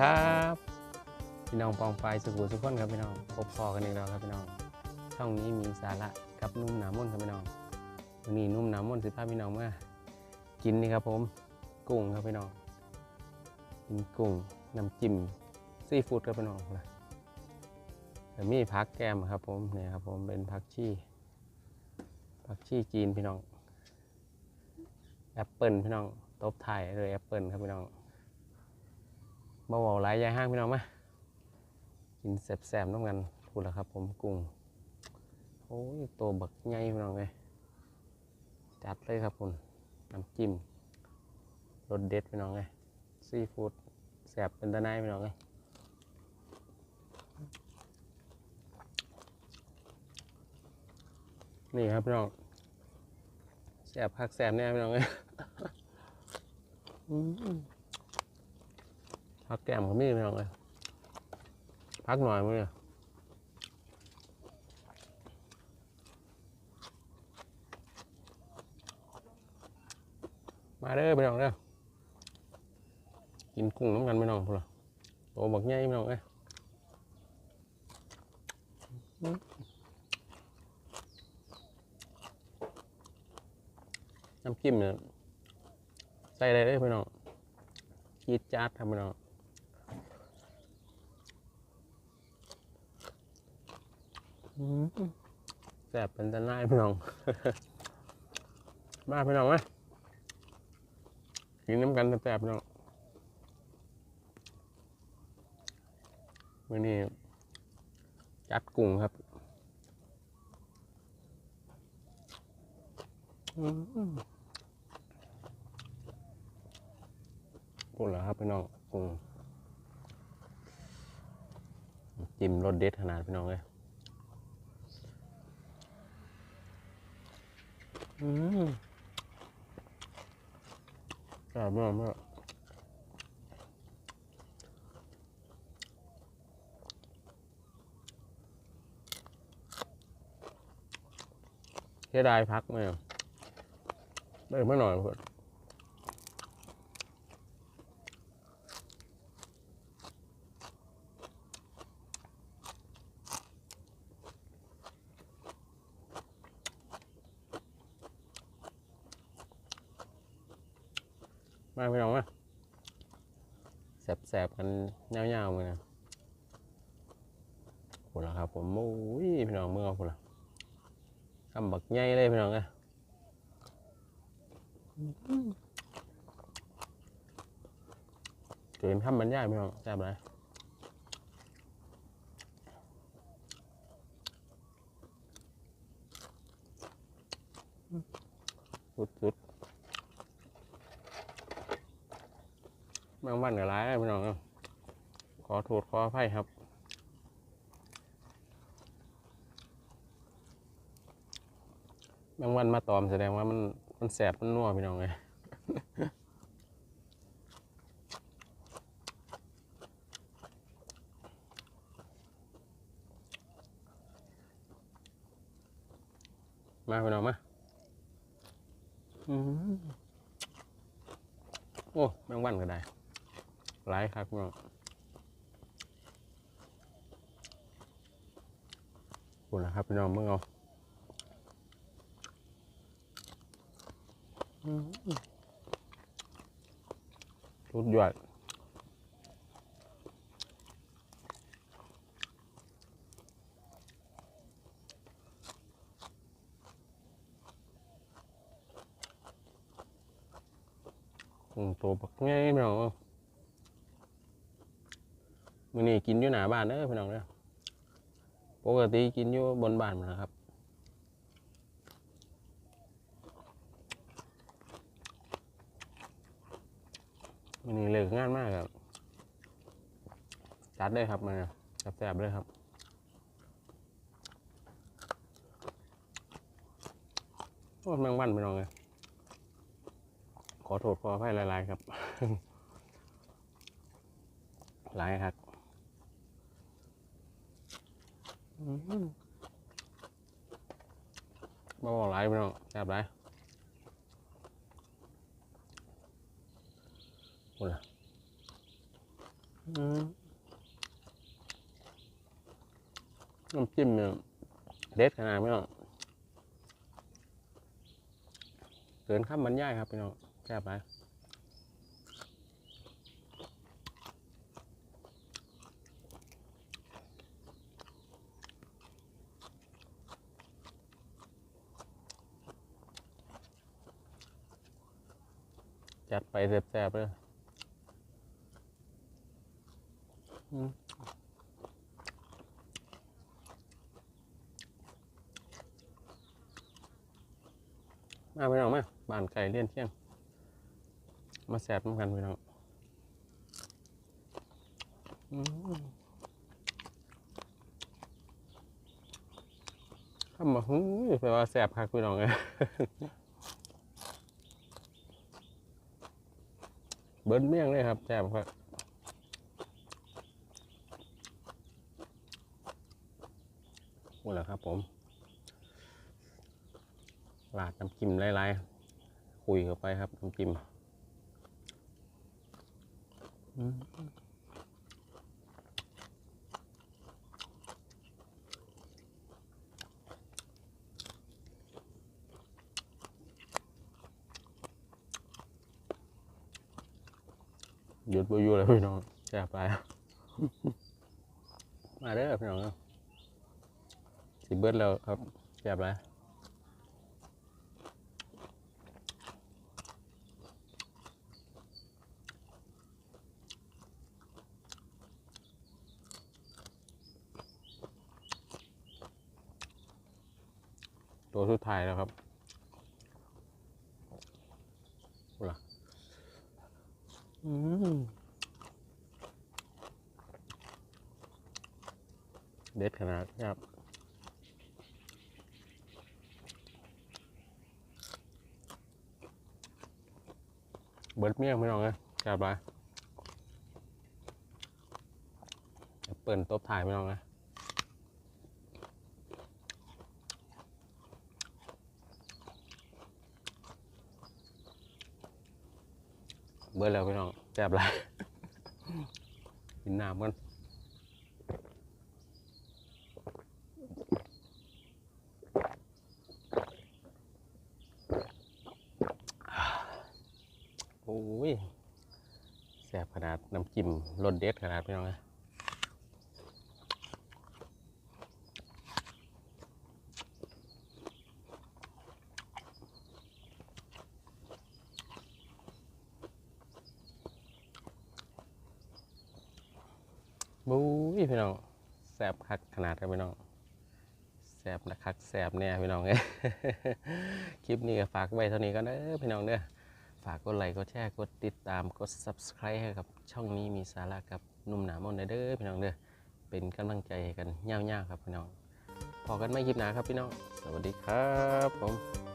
ครับพี่น้องปองไปสุขุมสุขคนครับพี่น้องพบพอกันอีกแล้วครับพี่น้องช่องนี้มีสาระกับนุ่มหนามนครับพี่น้องวันนี้นุ่มหนามนสิพาพพี่น้องมากินนี่ครับผมกุ้งครับพี่น้องกินกุ้งน้ำจิ้มซีฟู้ดครับพี่น้องนะแต่มีผักแก้มครับผมเนี่ยครับผมเป็นผักชีผักชีจีนพี่น้องแอปเปิลพี่น้องตบไทยเลยแอปเปิลครับพี่น้อง มาบอกหลายยายห้างพี่น้องมากินแสบๆน้ำกันพูดแล้วครับ ผมกุ้งโอ้ยตัวบักใหญ่พี่น้องเลยจัดเลยครับคุณน้ำจิ้มรสเด็ดพี่น้องเลยซีฟู้ดแสบเป็นตะไนพี่น้องเลยนี่ครับพี่น้องแสบพักแสบเนี่ยพี่น้องเลย พักแก้มก็มีพี่น้องเลยพักหน่อยมั้งเนี่ยมาเด้อพี่น้องเด้อกินกุ้งน้ำกันพี่น้องพุ่นล่ะโตบักใหญ่พี่น้องเอ้ยน้ำจิ้มเนี่ยใส่ได้เลยพี่น้องจีดจ๊าดครับพี่น้องอืม แสบเป็นตะไนายพี่น้อง มาพี่น้องไหมกินน้ำกันแสบพี่น้องวันนี้จัดกุ้งครับอืมพูดแล้วครับพี่น้องกุ้งจิ้มรสเด็ดขนาดพี่น้องเลย อืมแซ่บมากมากเสียดายพักไหมอะได้มาหน่อยเพื่อน มาพี่น้องมาแสบๆกันเงาๆมือนะพูดแล้วครับผมโอ้ยพี่น้องเมื่อพูดแล้วคำบักใหญ่เลยพี่น้องเลยเกินคำบรรยายพี่น้องแซ่บเลยสุดๆ บางวันก็ร้ายนะพี่น้องครับขอโทษขออภัยครับบางวันมาตอมแสดงว่ามันมันแสบมันนัวพี่น้องเลยมาพี่น้องมาอืมโอ้แมงวันก็ได้ หลายครับพี่น้องขอบคุณนะครับพี่น้องเมื่อเอาอืมสุดยอดกุ้งตัวบักง่ายพี่น้องเอ้ย มื้อนี้กินอยู่หน้าบ้านเด้อพี่น้องเด้อปกติกินอยู่บนบ้านหมดนะครับวันนี้เลิกงานมากครับ จัดเลยครับมาแซบเลยครับ โอ้แมงวันไปน้องเลยขอโทษขออภัยหลายๆครับ หลายครับอื้อหือ บ่บอกหลายพี่น้องแซ่บหลายพูดละออืมน้ำจิ้มเนี่ยเด็ดขนาดไม่ต้องเกินข้ามบรรยายครับพี่น้องแซ่บไป จัดไปแซ่บๆเลยมาพี่น้องมาบ้านไก่เลี้ยนเที่ยง มาแสบน้ำกันพี่น้องอืมข้ามาหูยแปลว่าแสบคักพี่น้องเลย เบิ้ลเมี่ยงเลยครับแสบครับพูดแล้วครับผมลาดน้ำจิ้มไล่ๆคุยเข้าไปครับน้ำจิ้มอืม ดบ่อยู่แล้วพี่น้องแซ่บไปมาเด้อพี่น้องสิเบิดแล้วครับแซ่บไปตัวสุดท้ายแล้วครับเอาล่ะ อืมเด็ดขนาดครับเบิดเมี่ยงไม่ลองเลยกลับไปเปิดโต๊ะถ่ายไม่ลองเลย เบื่อแล้วพี่น้องแซ่บหลายกินน้ำกันโอ้ยแซ่บขนาดน้ำจิ้มรสเด็ดขนาดพี่น้องนะ บู๊ยพี่น้องแซบคักขนาดครับพี่น้องแซบนะคักแซบเนี่ยพี่น้องเอ้ยคลิปนี้ก็ฝากไว้เท่านี้ก็เด้อพี่น้องเด้อฝากกดไลค์กดแชร์กดติดตามกด subscribe ให้กับช่องนี้มีสาระกับหนุ่มหนามนเด้อพี่น้องเด้อเป็นกำลังใจกันยาวๆครับพี่น้องพอกันไม่คลิปหนาครับพี่น้อง สวัสดีครับผม